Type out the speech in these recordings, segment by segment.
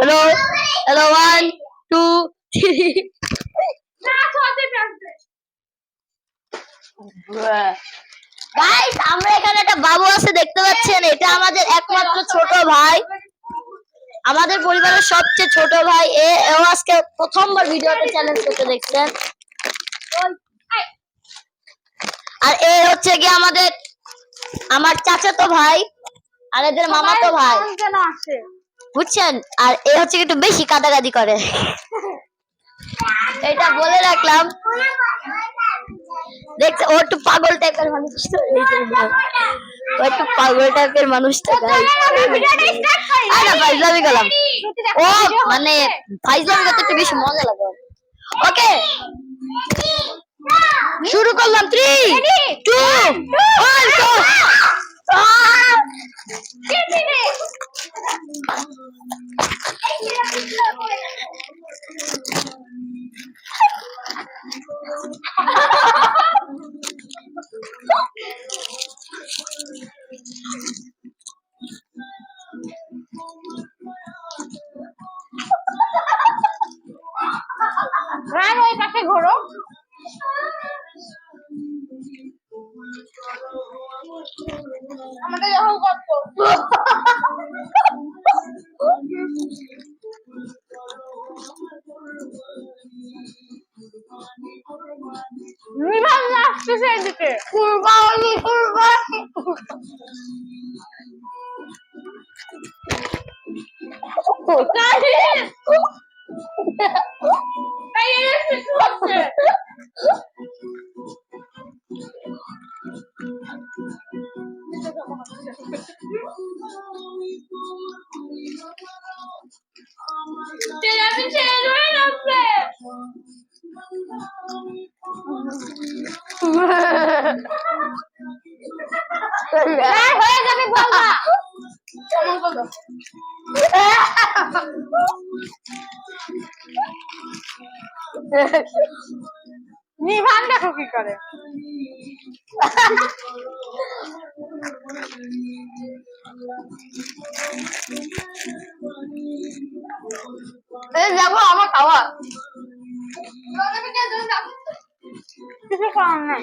Hello? Hello, one, two, three. Guys আমরা এখানে একটা বাবু আছে দেখতে পাচ্ছেন? এটা আমাদের একমাত্র ছোট ভাই। আমাদের পরিবারের সবচেয়ে ছোট ভাই। এ আজকে প্রথমবার ভিডিওতে চ্যালেঞ্জ করতে দেখছেন? আর এ হচ্ছে কি আমাদের আমার চাচা তো ভাই আর এদের মামা তো ভাই। বুঝছেন? আর এ হচ্ছে একটু বেশি কাদাকাদি করে। এটা বলে রাখলাম। দেখছে ও একটু পাগল টাইপের মানুষ তো। ও একটু পাগল টাইপের মানুষটা গাই আরে ফাইজলামি গেলাম ও মানে ফাইজলামি করতে একটু বেশি মজা লাগে। ওকে। শুরু করলাম three two one go run ওই পাশে ঘোরো। নিভান আসতেছে এদিকে কুরবানি কুরবানি তাই হ্যাঁ, হয়ে যাবে বলবা নিভান দেখো কি করে। যাব আমার খাওয়া। কিছু করার নাই।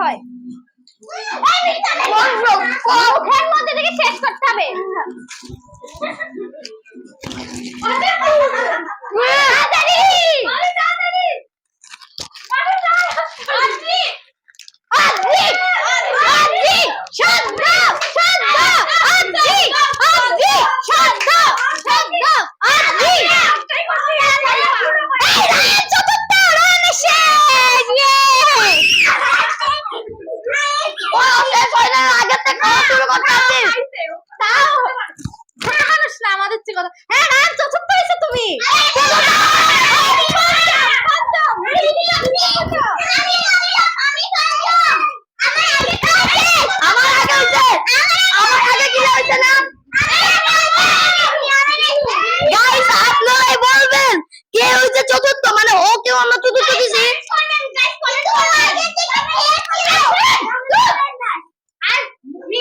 হয়। মুখের মধ্যে থেকে শেষ করতে হবে। Hey!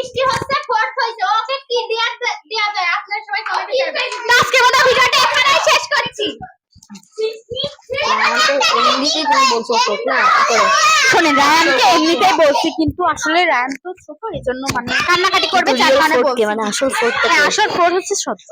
মিষ্টি হচ্ছে ফোর্থ হইছে ওকে কি দেয়া দেয়া যায় আপনার সবাই কমেন্টে আজকে মতো ভিডিওটা এখানেই শেষ করছি এমনিতেই বলছো? শোনেন রায়ানকে এমনিতেই কিন্তু আসলে রায়ান তো ছোট এই জন্য মানে কান্নাকাটি করবে কে মানে আসল টা হ্যাঁ? আসল ফোর হচ্ছে সত্য!